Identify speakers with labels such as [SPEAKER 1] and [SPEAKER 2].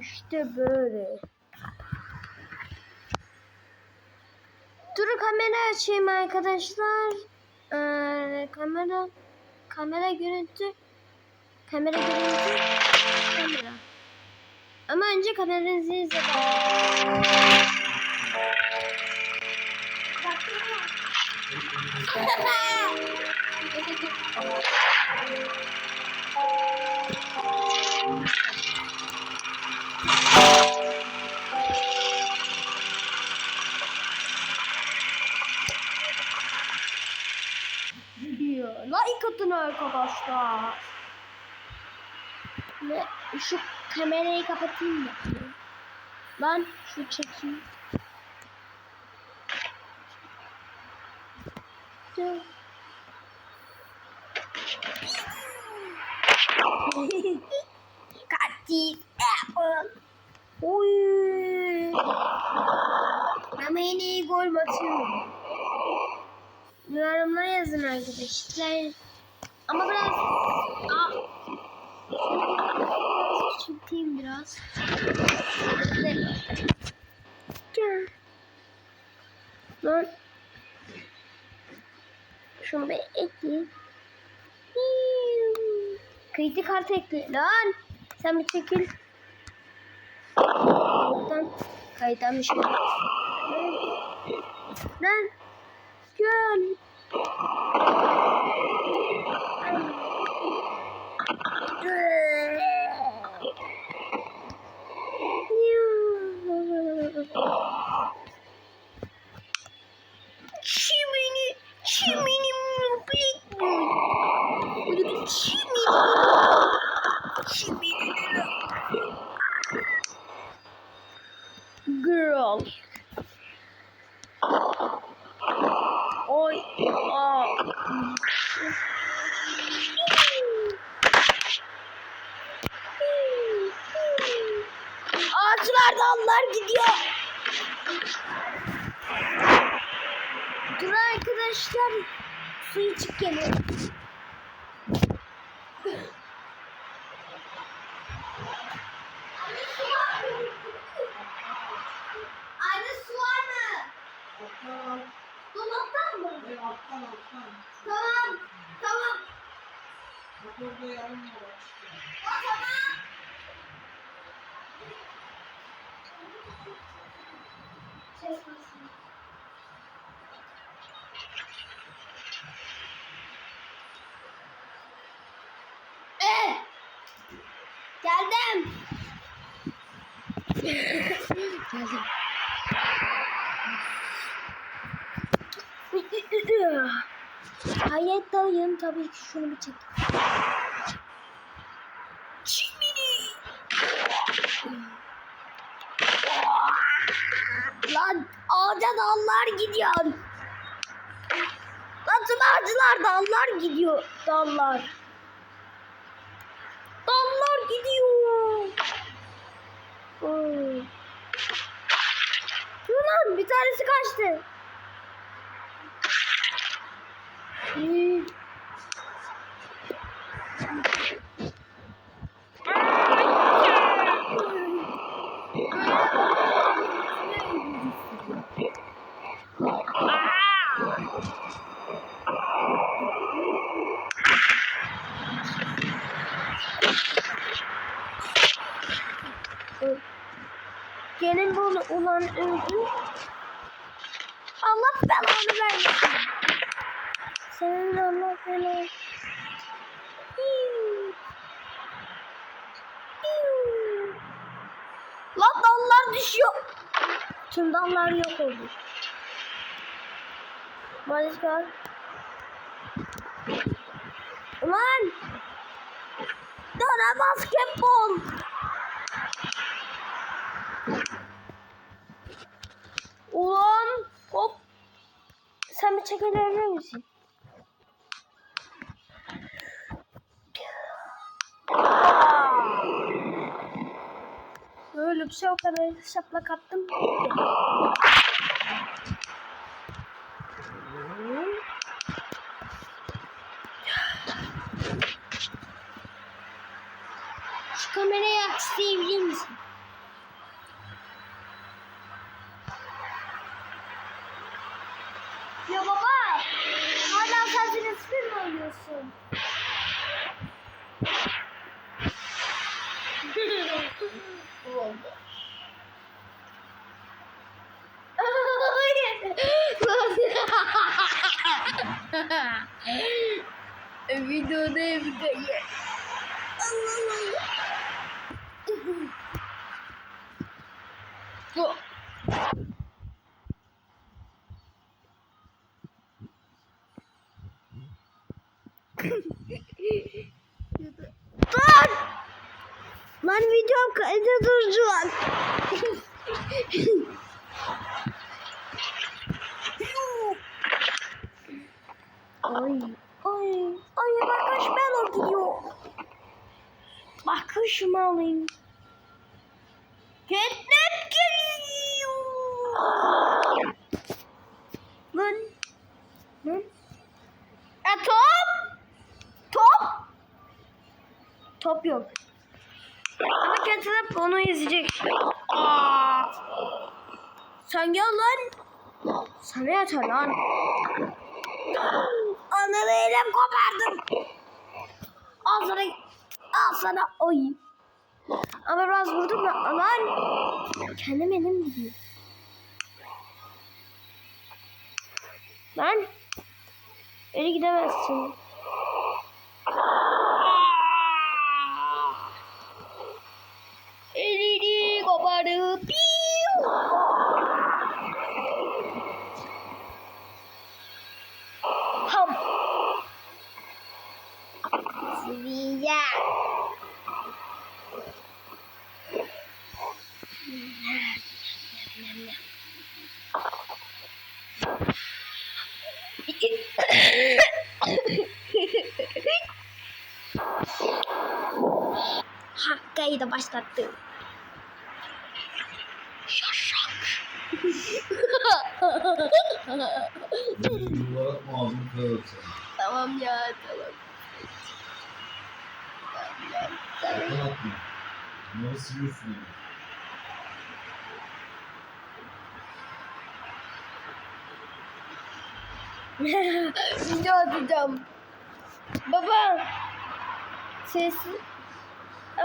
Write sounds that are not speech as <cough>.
[SPEAKER 1] İşte böyle. Dur kamera açayım arkadaşlar. Ee, kamera kamera görüntü kamera görüntü kamera. Ama önce kameranızı diyor. <laughs> arkadaşlar. Ve şu kamerayı kapatayım da. Ben şu çekeyim. Dur. Katil. Oy. Ama yine iyi gol atıyorum. Yorumlara yazın arkadaşlar. Ama biraz... Aa. Küçülteyim biraz. Gel. Lan. Şunu bir ekleyeyim. Kayıtlı kart ekle. Lan. Sen bir çekil. Kayıttan. Kayıttan bir şey. Lan. Gel. Dallar gidiyor. Dur arkadaşlar. Su içip geliyor. Anne su var mı? Dolaptan mı?
[SPEAKER 2] Alttan alttan.
[SPEAKER 1] Tamam. Tamam.
[SPEAKER 2] Bak orada yarım var.
[SPEAKER 1] O basın. Eh! Geldim. Geldim. Hayattayım tabii ki şunu bir çek. Çimini. Lan ağaca dallar gidiyor. Lan tüm ağaçlar dallar gidiyor. Dallar. Dallar gidiyor. Oy. Dur lan bir tanesi kaçtı. Hmm. Gelin bunu ulan öldü. Allah belanı vermesin. Senin Allah belanı. Lan dallar düşüyor. Tüm dallar yok oldu. Başka. Ulan. Döne basketbol. Ulan çekebilir misin? Böyle bir şey o kadar şaplak attım. Şu kamerayı aksayabilir misin? Ya baba. Hala kendini spin mi oynuyorsun? <laughs> Videoda evi. Allah Allah. Dur! Lan videom kaydı duracak. ay, ay, ay bakış ben gidiyor. Bakışımı alayım. Ketnep geliyor. Lan. Lan. E top. Top. Top yok. Ama Catnap onu izleyecek. Sen gel lan. Sana yeter lan. Ananı elim kopardım. Al sana. Al sana. Oy. Ama biraz vurdum ya. Lan. Kendim elim gidiyor. Lan. Öyle gidemezsin. ピーハン次じゃ8回飛ばしたって。Başlattı.
[SPEAKER 3] Yuvarlak ağzını kırarım seni.
[SPEAKER 1] Tamam ya tamam.
[SPEAKER 3] Sakın atma. Bunları siliyorsun yani.
[SPEAKER 1] Video atacağım. Baba. Ses